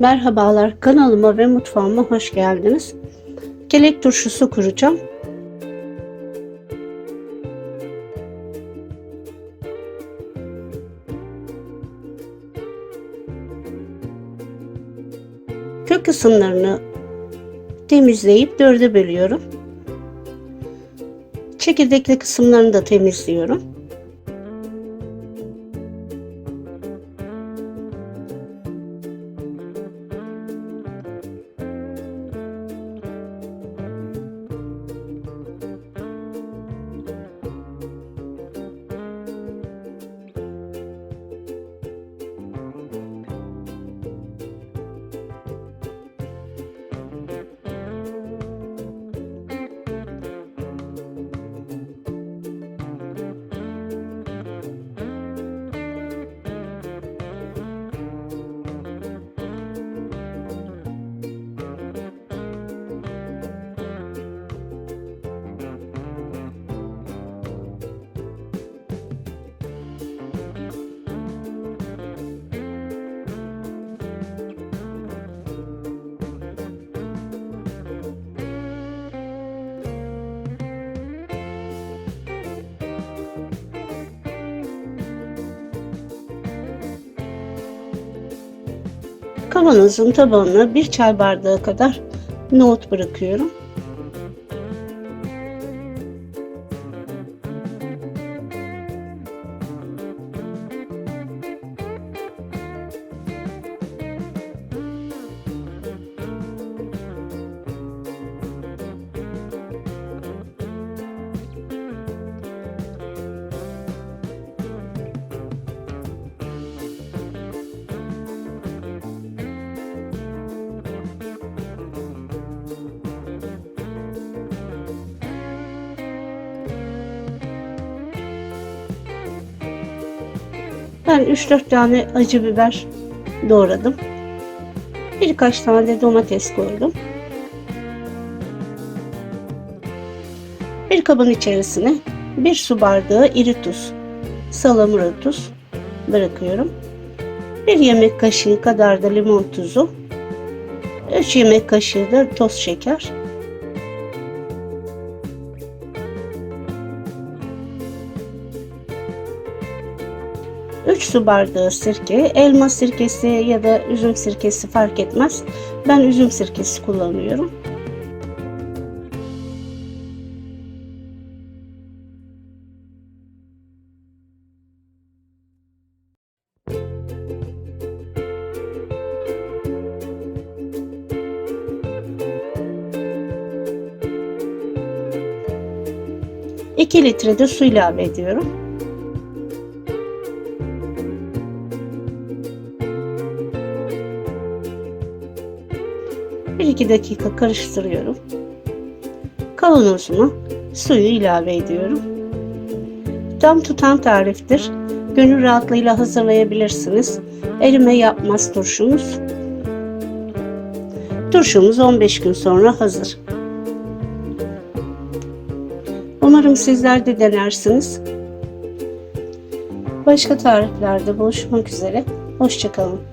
Merhabalar kanalıma ve mutfağıma hoş geldiniz. Kelek turşusu kuracağım. Kök kısımlarını temizleyip dörde bölüyorum. Çekirdekli kısımlarını da temizliyorum. Kavanozun tabanına bir çay bardağı kadar nohut bırakıyorum. Ben 3-4 tane acı biber doğradım. Birkaç tane de domates koydum. Bir kabın içerisine bir su bardağı iri tuz, salamura tuz bırakıyorum. Bir yemek kaşığı kadar da limon tuzu, 3 yemek kaşığı da toz şeker, 3 su bardağı sirke, elma sirkesi ya da üzüm sirkesi fark etmez. Ben üzüm sirkesi kullanıyorum. Litre de su ilave ediyorum. Bir iki dakika karıştırıyorum. Kavanozuma suyu ilave ediyorum. Tam tutan tariftir. Gönül rahatlığıyla hazırlayabilirsiniz. Erime yapmaz turşumuz. Turşumuz 15 gün sonra hazır. Umarım sizler de denersiniz. Başka tariflerde buluşmak üzere. Hoşçakalın.